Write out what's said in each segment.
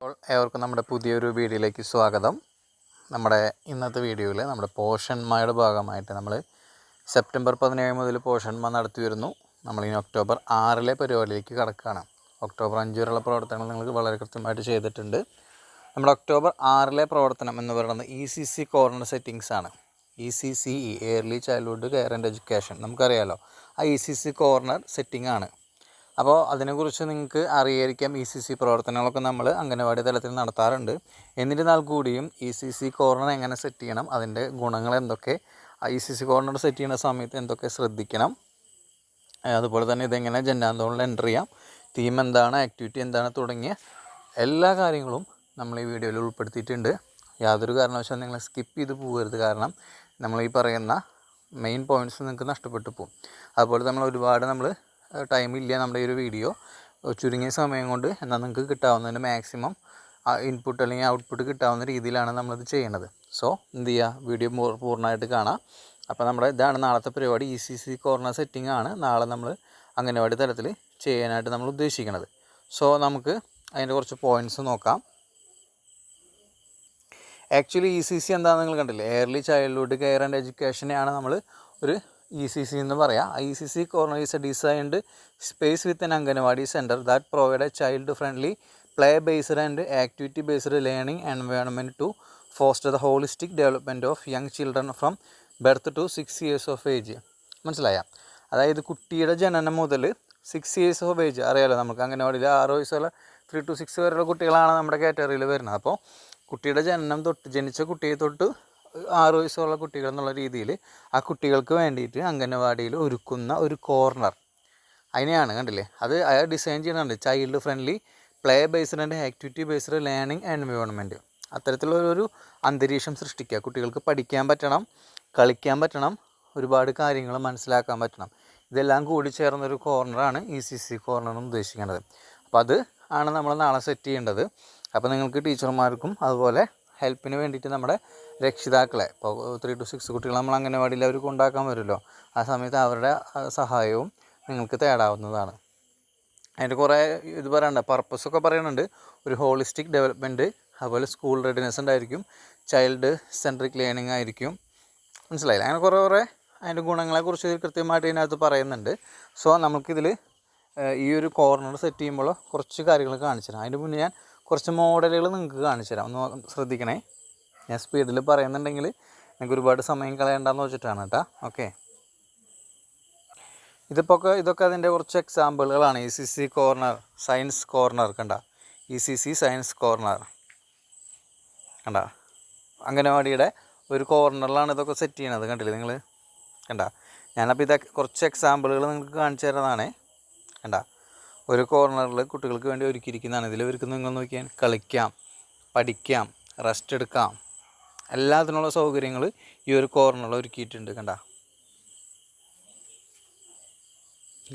അപ്പോൾ ഏവർക്കും നമ്മുടെ പുതിയൊരു വീഡിയോയിലേക്ക് സ്വാഗതം. നമ്മുടെ ഇന്നത്തെ വീഡിയോയിൽ നമ്മുടെ പോഷന്മാരുടെ ഭാഗമായിട്ട് നമ്മൾ സെപ്റ്റംബർ പതിനേഴ് മുതൽ പോഷന്മാർ നടത്തി വരുന്നു നമ്മളിനി ഒക്ടോബർ ആറിലെ പരിപാടിയിലേക്ക് കടക്കുകയാണ്. ഒക്ടോബർ അഞ്ച് വരെയുള്ള പ്രവർത്തനങ്ങൾ നിങ്ങൾ വളരെ കൃത്യമായിട്ട് ചെയ്തിട്ടുണ്ട്. നമ്മുടെ ഒക്ടോബർ ആറിലെ പ്രവർത്തനം എന്ന് പറയുന്നത് E C C corner settings ആണ്. E C C E early childhood care and education നമുക്കറിയാമല്ലോ ആ E C C corner setting ആണ്. അപ്പോൾ അതിനെക്കുറിച്ച് നിങ്ങൾക്ക് അറിയായിരിക്കാം ഇ സി സി പ്രവർത്തനങ്ങളൊക്കെ നമ്മൾ അംഗനവാടി തലത്തിൽ നടത്താറുണ്ട്. എന്നിരുന്നാൽ കൂടിയും ഇ സി സി കോർണർ എങ്ങനെ സെറ്റ് ചെയ്യണം അതിന്റെ ഗുണങ്ങൾ എന്തൊക്കെ E C C corner set ചെയ്യുന്ന സമയത്ത് എന്തൊക്കെ ശ്രദ്ധിക്കണം അതുപോലെ തന്നെ ഇതെങ്ങനെ ജന്നാന്തോണിൽ എന്റർ ചെയ്യാം തീം എന്താണ് ആക്ടിവിറ്റി എന്താണ് തുടങ്ങിയ എല്ലാ കാര്യങ്ങളും നമ്മൾ ഈ വീഡിയോയിൽ ഉൾപ്പെടുത്തിയിട്ടുണ്ട്. യാതൊരു കാരണവശാലും നിങ്ങൾ സ്കിപ്പ് ചെയ്ത് പോകരുത്. കാരണം നമ്മൾ ഈ പറയുന്ന മെയിൻ പോയിന്റ്സ് നിങ്ങൾക്ക് നഷ്ടപ്പെട്ടു പോകും. അതുപോലെ നമ്മൾ ഒരുപാട് നമ്മൾ ടൈമില്ല നമ്മുടെ ഈ ഒരു വീഡിയോ ചുരുങ്ങിയ സമയം കൊണ്ട് എന്നാൽ നിങ്ങൾക്ക് കിട്ടാവുന്നതിന് മാക്സിമം ഇൻപുട്ട് അല്ലെങ്കിൽ ഔട്ട്പുട്ട് കിട്ടാവുന്ന രീതിയിലാണ് നമ്മളിത് ചെയ്യണത്. സോ എന്ത് ചെയ്യുക വീഡിയോ പൂർണമായിട്ട് കാണാം. അപ്പോൾ നമ്മുടെ ഇതാണ് നാളത്തെ പരിപാടി. E C C corner setting ആണ് നാളെ നമ്മൾ അംഗനവാടി തലത്തിൽ ചെയ്യാനായിട്ട് നമ്മൾ ഉദ്ദേശിക്കുന്നത് സോ നമുക്ക് അതിന്റെ കുറച്ച് പോയിന്റ്സ് നോക്കാം. ആക്ച്വലി ഇ സി സി എന്താണെന്ന് നിങ്ങൾ കണ്ടില്ലേ? എയർലി ചൈൽഡ്ഹുഡ് കെയർ ആൻഡ് എഡ്യൂക്കേഷനെയാണ് നമ്മൾ ഒരു ഇ സി സി എന്ന് പറയാം. I C C corner is a designed space with an anganwadi centre that provide a child friendly play based and activity based learning environment to foster the holistic development of young children from birth to six years of age മനസ്സിലായ? അതായത് കുട്ടിയുടെ ജനനം മുതൽ six years of age അറിയാലോ നമുക്ക് അംഗനവാടിയിൽ ആറ് വയസ്സുള്ള three to six വരെയുള്ള കുട്ടികളാണ് നമ്മുടെ കാറ്റഗറിയിൽ വരുന്നത്. അപ്പോൾ കുട്ടിയുടെ ജനനം തൊട്ട് ജനിച്ച കുട്ടിയെ തൊട്ട് ആറ് വയസ്സുള്ള കുട്ടികൾ എന്നുള്ള രീതിയിൽ ആ കുട്ടികൾക്ക് വേണ്ടിയിട്ട് അംഗനവാടിയിൽ ഒരുക്കുന്ന ഒരു കോർണർ. അതിനെയാണ് കണ്ടില്ലേ? അത് അയാൾ ഡിസൈൻ ചെയ്യുന്നുണ്ട്. Child friendly play based and activity based learning environment അത്തരത്തിലുള്ള ഒരു അന്തരീക്ഷം സൃഷ്ടിക്കുക. കുട്ടികൾക്ക് പഠിക്കാൻ പറ്റണം കളിക്കാൻ പറ്റണം ഒരുപാട് കാര്യങ്ങൾ മനസ്സിലാക്കാൻ പറ്റണം. ഇതെല്ലാം കൂടി ചേർന്നൊരു കോർണറാണ് ഇ സി സി കോർണർ എന്ന് ഉദ്ദേശിക്കുന്നത്. അപ്പോൾ അത് ആണ് നമ്മൾ നാളെ സെറ്റ് ചെയ്യേണ്ടത്. അപ്പോൾ നിങ്ങൾക്ക് ടീച്ചർമാർക്കും അതുപോലെ ഹെൽപ്പിന് വേണ്ടിയിട്ട് നമ്മുടെ രക്ഷിതാക്കളെ. ഇപ്പോൾ ത്രീ ടു സിക്സ് കുട്ടികൾ നമ്മൾ അംഗനവാടിയിൽ അവർ കൊണ്ടാക്കാൻ വരുമല്ലോ. ആ സമയത്ത് അവരുടെ സഹായവും നിങ്ങൾക്ക് തേടാവുന്നതാണ്. അതിന്റെ കുറേ ഇത് പറയണ്ട പർപ്പസൊക്കെ പറയുന്നുണ്ട്. ഒരു ഹോളിസ്റ്റിക് ഡെവലപ്മെന്റ് അതുപോലെ സ്കൂൾ റെഡിനെസ് ഉണ്ടായിരിക്കും. ചൈൽഡ് സെൻട്രിക് ലേണിംഗ് ആയിരിക്കും. മനസ്സിലായില്ല? അങ്ങനെ കുറേ കുറേ അതിന്റെ ഗുണങ്ങളെക്കുറിച്ച് കൃത്യമായിട്ട് ഇതിനകത്ത് പറയുന്നുണ്ട്. സോ നമുക്കിതിൽ ഈ ഒരു കോർണർ സെറ്റ് ചെയ്യുമ്പോൾ കുറച്ച് കാര്യങ്ങൾ കാണിച്ചു തരാം. അതിന്റെ മുന്നേ ഞാൻ കുറച്ച് മോഡലുകൾ നിങ്ങൾക്ക് കാണിച്ചു തരാം. ഒന്ന് ശ്രദ്ധിക്കണേ. ഞാൻ സ്പീഡിൽ പറയുന്നുണ്ടെങ്കിൽ നിങ്ങൾക്ക് ഒരുപാട് സമയം കളയണ്ടെന്ന് വെച്ചിട്ടാണ് കേട്ടോ. ഓക്കെ ഇതിപ്പോൾ ഇതൊക്കെ അതിന്റെ കുറച്ച് എക്സാമ്പിളുകളാണ് E C C corner science corner കണ്ട? E C C science corner കണ്ട? അംഗനവാടിയുടെ ഒരു കോർണറിലാണ് ഇതൊക്കെ സെറ്റ് ചെയ്യണത്. കണ്ടില്ലേ നിങ്ങൾ കണ്ട? ഞാനപ്പോൾ ഇതൊക്കെ കുറച്ച് എക്സാമ്പിളുകൾ നിങ്ങൾക്ക് കാണിച്ചു തരുന്നതാണേ. കണ്ട? ഒരു കോർണറിൽ കുട്ടികൾക്ക് വേണ്ടി ഒരുക്കിയിരിക്കുന്നതാണ്. ഇതിൽ ഇവർക്ക് നിങ്ങൾ നോക്കിയാൽ കളിക്കാം പഠിക്കാം റെസ്റ്റ് എടുക്കാം. എല്ലാത്തിനുള്ള സൗകര്യങ്ങൾ ഈ ഒരു കോർണറിൽ ഒരുക്കിയിട്ടുണ്ട് കണ്ട.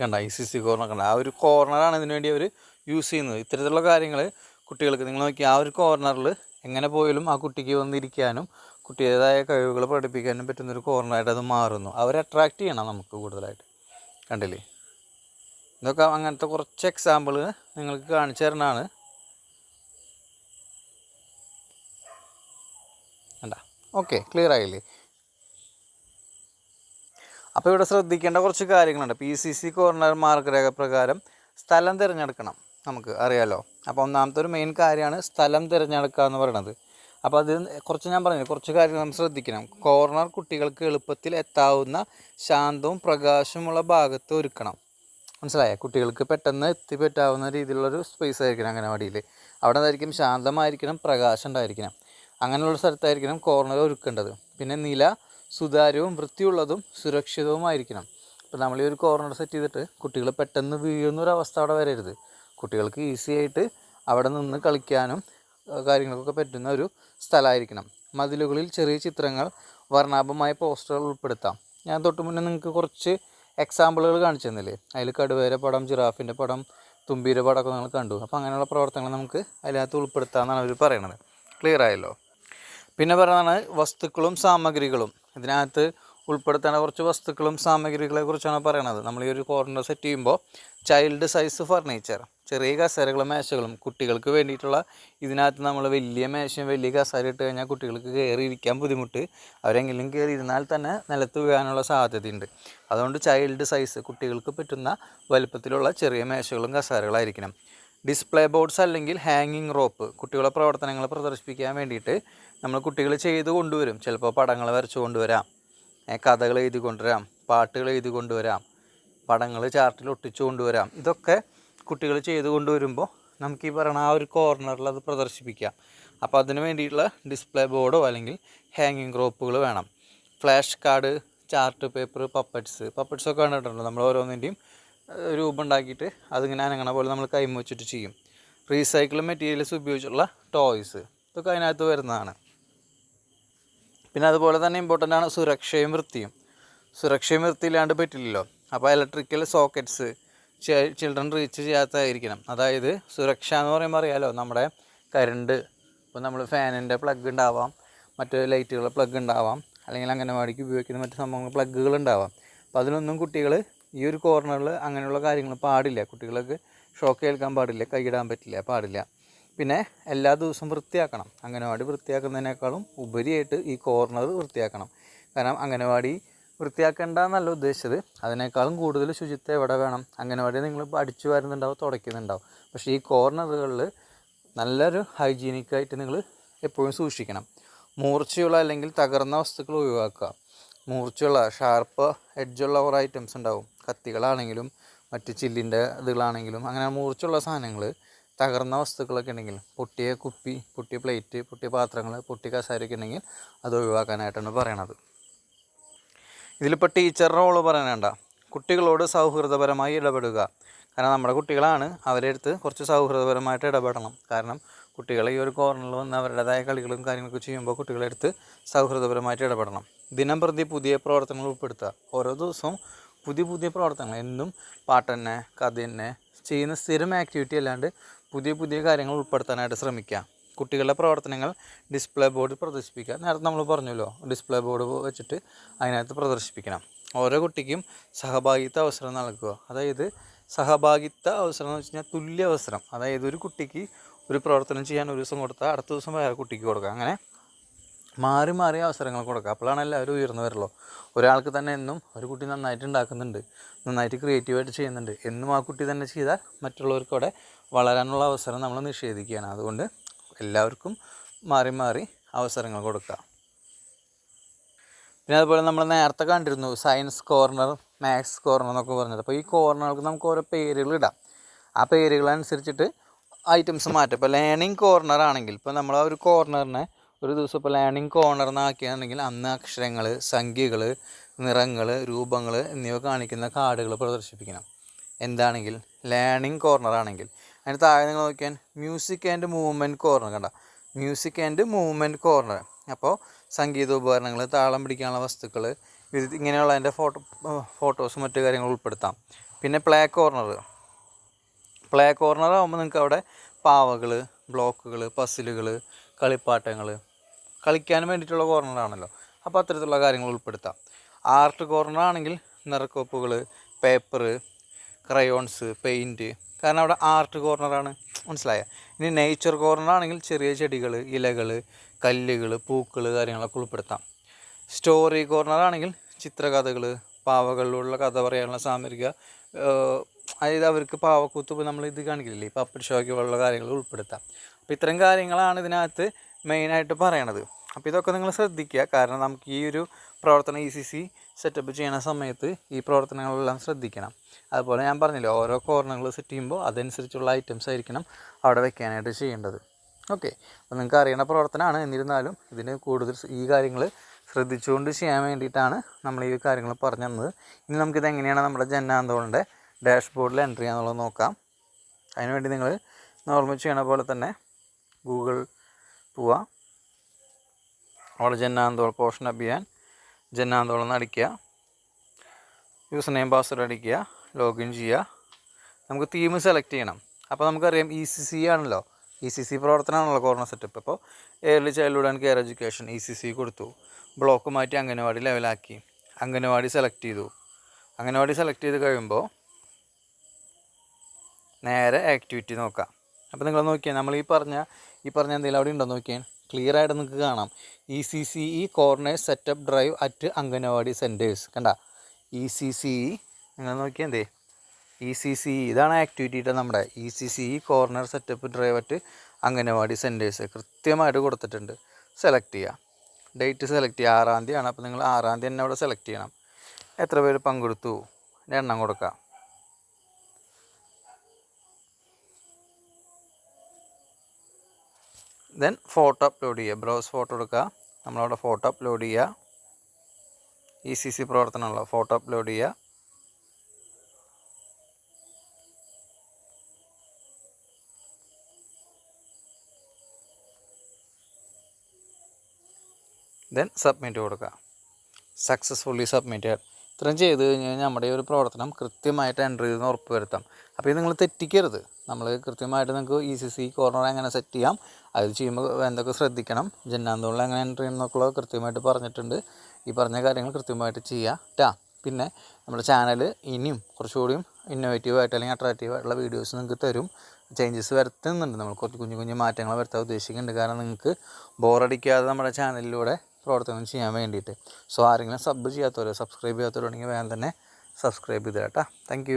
കണ്ട ഐ സി സി കോർണർ കണ്ട. ആ ഒരു കോർണറാണ് ഇതിനു വേണ്ടി അവർ യൂസ് ചെയ്യുന്നത്. ഇത്തരത്തിലുള്ള കാര്യങ്ങൾ കുട്ടികൾക്ക് നിങ്ങൾ നോക്കി ആ ഒരു കോർണറിൽ എങ്ങനെ പോയാലും ആ കുട്ടിക്ക് വന്നിരിക്കാനും കുട്ടിയുടേതായ കഴിവുകൾ പഠിപ്പിക്കാനും പറ്റുന്നൊരു കോർണറായിട്ട് അത് മാറുന്നു. അവരെ അട്രാക്റ്റ് ചെയ്യണം നമുക്ക് കൂടുതലായിട്ട്. കണ്ടില്ലേ? ഇതൊക്കെ അങ്ങനത്തെ കുറച്ച് എക്സാമ്പിൾ നിങ്ങൾക്ക് കാണിച്ചു തരണതാണ് അല്ല ഓക്കെ ക്ലിയർ ആയില്ലേ? അപ്പോൾ ഇവിടെ ശ്രദ്ധിക്കേണ്ട കുറച്ച് കാര്യങ്ങളുണ്ട്. പി സി സി കോർണർ മാർഗരേഖ പ്രകാരം സ്ഥലം തിരഞ്ഞെടുക്കണം നമുക്ക് അറിയാലോ? അപ്പോൾ ഒന്നാമത്തെ ഒരു മെയിൻ കാര്യമാണ് സ്ഥലം തിരഞ്ഞെടുക്കുക എന്ന് പറയുന്നത്. അപ്പോൾ അത് കുറച്ച് ഞാൻ പറഞ്ഞു കുറച്ച് കാര്യങ്ങൾ നമ്മൾ ശ്രദ്ധിക്കണം. കോർണർ കുട്ടികൾക്ക് എളുപ്പത്തിൽ എത്താവുന്ന ശാന്തവും പ്രകാശമുള്ള ഭാഗത്ത് ഒരുക്കണം. മനസ്സിലായോ? കുട്ടികൾക്ക് പെട്ടെന്ന് എത്തിപ്പറ്റാവുന്ന രീതിയിലുള്ളൊരു സ്പേസ് ആയിരിക്കണം അംഗനവാടിയിൽ അവിടെ നിന്നായിരിക്കും ശാന്തമായിരിക്കണം പ്രകാശം ഉണ്ടായിരിക്കണം. അങ്ങനെയുള്ള സ്ഥലത്തായിരിക്കണം കോർണർ ഒരുക്കേണ്ടത്. പിന്നെ നില സുതാര്യവും വൃത്തിയുള്ളതും സുരക്ഷിതവുമായിരിക്കണം. ഇപ്പോൾ നമ്മൾ ഈ ഒരു കോർണർ സെറ്റ് ചെയ്തിട്ട് കുട്ടികൾ പെട്ടെന്ന് വീഴുന്നൊരവസ്ഥ അവിടെ വരരുത്. കുട്ടികൾക്ക് ഈസി ആയിട്ട് അവിടെ നിന്ന് കളിക്കാനും കാര്യങ്ങൾക്കൊക്കെ പറ്റുന്ന ഒരു സ്ഥലമായിരിക്കണം. മതിലുകളിൽ ചെറിയ ചിത്രങ്ങൾ വർണാഭമായ പോസ്റ്ററുകൾ ഉൾപ്പെടുത്താം. ഞാൻ തൊട്ട് മുന്നേ നിങ്ങൾക്ക് കുറച്ച് എക്സാമ്പിളുകൾ കാണിച്ചു തന്നില്ലേ അതിൽ കടുവേര പടം ജിറാഫിന്റെ പടം തുമ്പീര പടമൊക്കെ നിങ്ങൾ കണ്ടു. അപ്പോൾ അങ്ങനെയുള്ള പ്രവർത്തനങ്ങൾ നമുക്ക് അതിനകത്ത് ഉൾപ്പെടുത്താമെന്നാണ് അവർ പറയണത്. ക്ലിയർ ആയല്ലോ? പിന്നെ പറയുന്നതാണ് വസ്തുക്കളും സാമഗ്രികളും. ഇതിനകത്ത് ഉൾപ്പെടുത്തേണ്ട കുറച്ച് വസ്തുക്കളും സാമഗ്രികളെ കുറിച്ചാണ് പറയണത്. നമ്മൾ ഈ ഒരു കോർണർ സെറ്റ് ചെയ്യുമ്പോൾ ചൈൽഡ് സൈസ് ഫർണിച്ചർ ചെറിയ കസേരകളും മേശകളും കുട്ടികൾക്ക് വേണ്ടിയിട്ടുള്ള ഇതിനകത്ത് നമ്മൾ വലിയ മേശയും വലിയ കസേര ഇട്ട് കഴിഞ്ഞാൽ കുട്ടികൾക്ക് കയറി ഇരിക്കാൻ ബുദ്ധിമുട്ട്. അവരെങ്കിലും കയറി ഇരുന്നാൽ തന്നെ നിലത്ത് വീഴാനുള്ള സാധ്യതയുണ്ട്. അതുകൊണ്ട് ചൈൽഡ് സൈസ് കുട്ടികൾക്ക് പറ്റുന്ന വലുപ്പത്തിലുള്ള ചെറിയ മേശകളും കസേരകളായിരിക്കണം. ഡിസ്പ്ലേ ബോർഡ്സ് അല്ലെങ്കിൽ ഹാങ്ങിങ് റോപ്പ് കുട്ടികളുടെ പ്രവർത്തനങ്ങൾ പ്രദർശിപ്പിക്കാൻ വേണ്ടിയിട്ട് നമ്മൾ കുട്ടികൾ ചെയ്ത് കൊണ്ടുവരും. ചിലപ്പോൾ പടങ്ങൾ വരച്ചു കൊണ്ടുവരാം. കഥകൾ എഴുതി കൊണ്ടുവരാം. പാട്ടുകൾ എഴുതി കൊണ്ടുവരാം. പടങ്ങൾ ചാർട്ടിൽ ഒട്ടിച്ചു കൊണ്ടുവരാം. ഇതൊക്കെ കുട്ടികൾ ചെയ്തു കൊണ്ടുവരുമ്പോൾ നമുക്ക് ഈ പറയുന്ന ആ ഒരു കോർണറിൽ അത് പ്രദർശിപ്പിക്കാം. അപ്പോൾ അതിന് വേണ്ടിയിട്ടുള്ള ഡിസ്പ്ലേ ബോർഡോ അല്ലെങ്കിൽ ഹാങ്ങിങ് റോപ്പുകൾ വേണം. Flash card chart paper puppets puppets ഒക്കെ കണ്ടിട്ടുണ്ടല്ലോ. നമ്മൾ ഓരോന്നിന്റെയും രൂപം ഉണ്ടാക്കിയിട്ട് അതിങ്ങനെ അനങ്ങണ പോലെ നമ്മൾ കൈമ വെച്ചിട്ട് ചെയ്യും. റീസൈക്കിൾ മെറ്റീരിയൽസ് ഉപയോഗിച്ചുള്ള ടോയ്സ് ഇതൊക്കെ അതിനകത്ത് വരുന്നതാണ്. പിന്നെ അതുപോലെ തന്നെ ഇമ്പോർട്ടന്റ് ആണ് സുരക്ഷയും വൃത്തിയും. സുരക്ഷയും വൃത്തിയില്ലാണ്ട് പറ്റില്ലല്ലോ. അപ്പോൾ ഇലക്ട്രിക്കൽ സോക്കറ്റ്സ് ചിൽഡ്രൻ റീച്ച് ചെയ്യാത്തതായിരിക്കണം അതായത് സുരക്ഷ എന്ന് പറയുമ്പോൾ അറിയാലോ നമ്മുടെ കരണ്ട് ഇപ്പോൾ നമ്മൾ ഫാനിന്റെ പ്ലഗ് ഉണ്ടാവാം മറ്റ് ലൈറ്റുകളുടെ പ്ലഗ് ഉണ്ടാവാം അല്ലെങ്കിൽ അംഗനവാടിക്ക് ഉപയോഗിക്കുന്ന മറ്റ് സംഭവങ്ങൾ പ്ലഗുകൾ ഉണ്ടാവാം. അപ്പോൾ അതിനൊന്നും കുട്ടികൾ ഈ ഒരു കോർണറിൽ അങ്ങനെയുള്ള കാര്യങ്ങൾ പാടില്ല. കുട്ടികൾക്ക് ഷോക്ക് ഏൽക്കാൻ പാടില്ല കൈയിടാൻ പറ്റില്ല പാടില്ല. പിന്നെ എല്ലാ ദിവസവും വൃത്തിയാക്കണം. അംഗനവാടി വൃത്തിയാക്കുന്നതിനേക്കാളും ഉപരിയായിട്ട് ഈ കോർണർ വൃത്തിയാക്കണം. കാരണം അംഗനവാടി വൃത്തിയാക്കേണ്ട എന്നല്ല ഉദ്ദേശിച്ചത്. അതിനേക്കാളും കൂടുതൽ ശുചിത്വം എവിടെ വേണം? അംഗനവാടി നിങ്ങൾ അടിച്ചു വരുന്നുണ്ടാവും തുടയ്ക്കുന്നുണ്ടാവും. പക്ഷേ ഈ കോർണറുകളിൽ നല്ലൊരു ഹൈജീനിക്കായിട്ട് നിങ്ങൾ എപ്പോഴും സൂക്ഷിക്കണം. മൂർച്ചയുള്ള അല്ലെങ്കിൽ തകർന്ന വസ്തുക്കൾ ഒഴിവാക്കുക. മൂർച്ചയുള്ള ഷാർപ്പ് എഡ്ജുള്ള കുറേ ഐറ്റംസ് ഉണ്ടാവും. കത്തികളാണെങ്കിലും മറ്റ് ചില്ലിന്റെ ഇതുകളാണെങ്കിലും അങ്ങനെ മൂർച്ചയുള്ള സാധനങ്ങൾ തകർന്ന വസ്തുക്കളൊക്കെ ഉണ്ടെങ്കിൽ പൊട്ടിയ കുപ്പി പൊട്ടിയ പ്ലേറ്റ് പൊട്ടിയ പാത്രങ്ങൾ പൊട്ടിയ കസാരയൊക്കെ ഉണ്ടെങ്കിൽ അത് ഒഴിവാക്കാനായിട്ടാണ് പറയണത്. ഇതിലിപ്പോൾ ടീച്ചർ റോൾ പറയണ്ട കുട്ടികളോട് സൗഹൃദപരമായി ഇടപെടുക. കാരണം നമ്മുടെ കുട്ടികളാണ്. അവരെ അടുത്ത് കുറച്ച് സൗഹൃദപരമായിട്ട് ഇടപെടണം. കാരണം കുട്ടികളെ ഈ ഒരു കോർണറിൽ വന്ന് അവരുടേതായ കളികളും കാര്യങ്ങളൊക്കെ ചെയ്യുമ്പോൾ കുട്ടികളെ അടുത്ത് സൗഹൃദപരമായിട്ട് ഇടപെടണം. ദിനം പ്രതി പുതിയ പ്രവർത്തനങ്ങൾ ഉൾപ്പെടുത്തുക. ഓരോ ദിവസവും പുതിയ പുതിയ പ്രവർത്തനങ്ങൾ. എന്നും പാട്ട് തന്നെ കഥ തന്നെ ചെയ്യുന്ന സ്ഥിരം ആക്ടിവിറ്റി അല്ലാണ്ട് പുതിയ പുതിയ കാര്യങ്ങൾ ഉൾപ്പെടുത്താനായിട്ട് ശ്രമിക്കുക. കുട്ടികളുടെ പ്രവർത്തനങ്ങൾ ഡിസ്പ്ലേ ബോർഡിൽ പ്രദർശിപ്പിക്കുക. നേരത്തെ നമ്മൾ പറഞ്ഞല്ലോ ഡിസ്പ്ലേ ബോർഡ് വെച്ചിട്ട് അതിനകത്ത് പ്രദർശിപ്പിക്കണം. ഓരോ കുട്ടിക്കും സഹഭാഗിത്വ അവസരം നൽകുക. അതായത് സഹഭാഗിത്വ അവസരം എന്ന് വെച്ച് തുല്യ അവസരം. അതായത് ഒരു കുട്ടിക്ക് ഒരു പ്രവർത്തനം ചെയ്യാൻ ഒരു ദിവസം കൊടുത്താൽ അടുത്ത ദിവസം വേറെ കുട്ടിക്ക് കൊടുക്കുക. അങ്ങനെ മാറി മാറി അവസരങ്ങൾ കൊടുക്കുക. അപ്പോഴാണ് എല്ലാവരും ഉയർന്നു വരുള്ളൂ ഒരാൾക്ക് തന്നെ എന്നും ഒരു കുട്ടി നന്നായിട്ട് ഉണ്ടാക്കുന്നുണ്ട് നന്നായിട്ട് ക്രിയേറ്റീവായിട്ട് ചെയ്യുന്നുണ്ട്. എന്നും ആ കുട്ടി തന്നെ ചെയ്താൽ മറ്റുള്ളവർക്കവിടെ വളരാനുള്ള അവസരം നമ്മൾ നിഷേധിക്കുകയാണ്. അതുകൊണ്ട് എല്ലാവർക്കും മാറി മാറി അവസരങ്ങൾ കൊടുക്കുക പിന്നെ അതുപോലെ നമ്മൾ നേരത്തെ കണ്ടിരുന്നു സയൻസ് കോർണർ മാത്സ് കോർണർ എന്നൊക്കെ പറഞ്ഞത്. അപ്പോൾ ഈ കോർണർക്ക് നമുക്ക് ഓരോ പേരുകൾ ഇടാം. ആ പേരുകൾ അനുസരിച്ചിട്ട് ഐറ്റംസ് മാറ്റും. ഇപ്പോൾ ലേണിംഗ് കോർണർ ആണെങ്കിൽ ഇപ്പോൾ നമ്മൾ ആ ഒരു കോർണറിനെ ഒരു ദിവസം ഇപ്പോൾ ലേണിംഗ് കോർണർ എന്നാക്കിയാണെങ്കിൽ അന്ന് അക്ഷരങ്ങൾ സംഖ്യകൾ നിറങ്ങൾ രൂപങ്ങൾ എന്നിവ കാണിക്കുന്ന കാർഡുകൾ പ്രദർശിപ്പിക്കണം. എന്താണെങ്കിൽ ലേണിംഗ് കോർണർ ആണെങ്കിൽ അതിന് താഴെ നിങ്ങൾ നോക്കിയാൽ മ്യൂസിക് ആൻഡ് മൂവ്മെന്റ് കോർണർ കണ്ട. മ്യൂസിക് ആൻഡ് മൂവ്മെന്റ് കോർണർ അപ്പോൾ സംഗീത ഉപകരണങ്ങൾ താളം പിടിക്കാനുള്ള വസ്തുക്കൾ ഇത് ഇങ്ങനെയുള്ള അതിന്റെ ഫോട്ടോ ഫോട്ടോസും മറ്റു കാര്യങ്ങളും ഉൾപ്പെടുത്താം. പിന്നെ പ്ലേ കോർണർ പ്ലേ കോർണർ ആകുമ്പോൾ നിങ്ങൾക്ക് അവിടെ പാവകൾ ബ്ലോക്കുകൾ പസിലുകൾ കളിപ്പാട്ടങ്ങൾ കളിക്കാൻ വേണ്ടിയിട്ടുള്ള കോർണറാണല്ലോ അപ്പോൾ അത്തരത്തിലുള്ള കാര്യങ്ങൾ ഉൾപ്പെടുത്താം. ആർട്ട് കോർണർ ആണെങ്കിൽ നിറക്കോപ്പുകൾ പേപ്പർ ക്രയോൺസ് പെയിന്റ് കാരണം അവിടെ ആർട്ട് കോർണറാണ് മനസ്സിലായ? ഇനി നേച്ചർ കോർണറാണെങ്കിൽ ചെറിയ ചെടികൾ ഇലകൾ കല്ലുകൾ പൂക്കൾ കാര്യങ്ങളൊക്കെ ഉൾപ്പെടുത്താം. സ്റ്റോറി കോർണറാണെങ്കിൽ ചിത്രകഥകൾ പാവകളിലുള്ള കഥ പറയാനുള്ള സാമരിക ഏഹ്, അതായത് അവർക്ക് പാവക്കൂത്ത് ഇപ്പോൾ നമ്മൾ ഇത് കാണിക്കില്ലേ? പപ്പറ്റ് ഷോയ്ക്ക് പോലുള്ള കാര്യങ്ങൾ ഉൾപ്പെടുത്താം. അപ്പോൾ ഇത്തരം കാര്യങ്ങളാണ് ഇതിനകത്ത് മെയിനായിട്ട് പറയണത്. അപ്പോൾ ഇതൊക്കെ നിങ്ങൾ ശ്രദ്ധിക്കുക. കാരണം നമുക്ക് ഈ ഒരു പ്രവർത്തനം ഇ സി സി സെറ്റപ്പ് ചെയ്യണ സമയത്ത് ഈ പ്രവർത്തനങ്ങളെല്ലാം ശ്രദ്ധിക്കണം. അതുപോലെ ഞാൻ പറഞ്ഞില്ലേ ഓരോ കോർണറുകൾ സെറ്റ് ചെയ്യുമ്പോൾ അതനുസരിച്ചുള്ള ഐറ്റംസ് ആയിരിക്കണം അവിടെ വെക്കാനായിട്ട് ചെയ്യേണ്ടത്. ഓക്കെ അപ്പോൾ നിങ്ങൾക്ക് അറിയേണ്ട പ്രവർത്തനമാണ്. എന്നിരുന്നാലും ഇതിന് കൂടുതൽ ഈ കാര്യങ്ങൾ ശ്രദ്ധിച്ചുകൊണ്ട് ചെയ്യാൻ വേണ്ടിയിട്ടാണ് നമ്മൾ ഈ കാര്യങ്ങൾ പറഞ്ഞു തന്നത്. ഇനി നമുക്കിത് എങ്ങനെയാണ് നമ്മുടെ ജന്നാന്തോളിന്റെ ഡാഷ്ബോർഡിൽ എൻട്രി ചെയ്യാന്നുള്ളത് നോക്കാം. അതിനുവേണ്ടി നിങ്ങൾ നോർമൽ ചെയ്യണ പോലെ തന്നെ ഗൂഗിൾ പോവുക അവിടെ ജന്നാന്തോൾ പോഷൻ അഭിയാൻ ജന്നാന്തോൾ എന്ന് അടിക്കുക യൂസർ നെയിം പാസ്വേഡ് അടിക്കുക ലോഗിൻ ചെയ്യുക. നമുക്ക് തീം സെലക്ട് ചെയ്യണം. അപ്പോൾ നമുക്കറിയാം ഇ സി സി ആണല്ലോ. ഇ സി സി പ്രവർത്തനമാണല്ലോ കോർണർ സെറ്റപ്പ് അപ്പോൾ early childhood and care education E C C കൊടുത്തു. ബ്ലോക്ക് മാറ്റി അംഗനവാടി ലെവലാക്കി അംഗനവാടി സെലക്ട് ചെയ്തു. അംഗനവാടി സെലക്ട് ചെയ്ത് കഴിയുമ്പോൾ നേരെ ആക്ടിവിറ്റി നോക്കാം. അപ്പോൾ നിങ്ങൾ നോക്കിയാൽ നമ്മൾ ഈ പറഞ്ഞ ഈ പറഞ്ഞ എന്തെങ്കിലും അവിടെ ഉണ്ടോ നോക്കിയാൽ ക്ലിയർ ആയിട്ട് നിങ്ങൾക്ക് കാണാം. E C C E corners setup drive at anganwadi centres കണ്ട? ഇ സി സി ഇ നിങ്ങൾ നോക്കിയാൽ എന്തേ? ഇ സി സി ഇ ഇതാണ് ആക്ടിവിറ്റിയുടെ നമ്മുടെ. E C C E corner setup drive at anganwadi centres കൃത്യമായിട്ട് കൊടുത്തിട്ടുണ്ട്. സെലക്ട് ചെയ്യുക ഡേറ്റ് സെലക്ട് ചെയ്യുക ആറാം ആണ്. അപ്പോൾ നിങ്ങൾ ആറാം തീയതി തന്നെ അവിടെ സെലക്ട് ചെയ്യണം. എത്ര പേര് പങ്കെടുത്തു? എണ്ണം കൊടുക്കുക ദെൻ ഫോട്ടോ അപ്ലോഡ് ചെയ്യുക. ബ്രൗസ് ഫോട്ടോ എടുക്കുക. നമ്മളവിടെ ഫോട്ടോ അപ്ലോഡ് ചെയ്യുക. ഇ സി സി പ്രവർത്തനമുള്ള ഫോട്ടോ അപ്ലോഡ് ചെയ്യുക. ദെൻ സബ്മിറ്റ് കൊടുക്കുക. സക്സസ്ഫുള്ളി സബ്മിറ്റ് ഇത്രയും ചെയ്ത് കഴിഞ്ഞ് കഴിഞ്ഞാൽ നമ്മുടെ ഒരു പ്രവർത്തനം കൃത്യമായിട്ട് എന്റർ ചെയ്തെന്ന് ഉറപ്പ് വരുത്താം. അപ്പോൾ ഇത് നിങ്ങൾ തെറ്റിക്കരുത്. നമ്മൾ കൃത്യമായിട്ട് നിങ്ങൾക്ക് ഇ സി സി കോർണർ എങ്ങനെ സെറ്റ് ചെയ്യാം അത് ചെയ്യുമ്പോൾ എന്തൊക്കെ ശ്രദ്ധിക്കണം ജന്നാന്തോളിൽ എങ്ങനെ എന്റർ ചെയ്യണമെന്നൊക്കെ കൃത്യമായിട്ട് പറഞ്ഞിട്ടുണ്ട്. ഈ പറഞ്ഞ കാര്യങ്ങൾ കൃത്യമായിട്ട് ചെയ്യുക കേട്ടാ പിന്നെ നമ്മുടെ ചാനൽ ഇനിയും കുറച്ചുകൂടിയും ഇന്നോവേറ്റീവ് ആയിട്ട് അല്ലെങ്കിൽ അട്രാക്റ്റീവ് ആയിട്ടുള്ള വീഡിയോസ് നിങ്ങൾക്ക് തരും. ചേഞ്ചസ് വരുത്തുന്നുണ്ട്. നമ്മൾ കുറച്ച് കുഞ്ഞു കുഞ്ഞു മാറ്റങ്ങൾ വരുത്താൻ ഉദ്ദേശിക്കുന്നുണ്ട്. കാരണം നിങ്ങൾക്ക് ബോറടിക്കാതെ നമ്മുടെ ചാനലിലൂടെ പ്രവർത്തനം ചെയ്യാൻ വേണ്ടിയിട്ട്. സോ ആരെങ്കിലും സബ് ചെയ്യാത്തവരോ സബ്സ്ക്രൈബ് ചെയ്യാത്തവരോ ഉണ്ടെങ്കിൽ വേഗം തന്നെ സബ്സ്ക്രൈബ് ചെയ്ത് കേട്ടോ താങ്ക്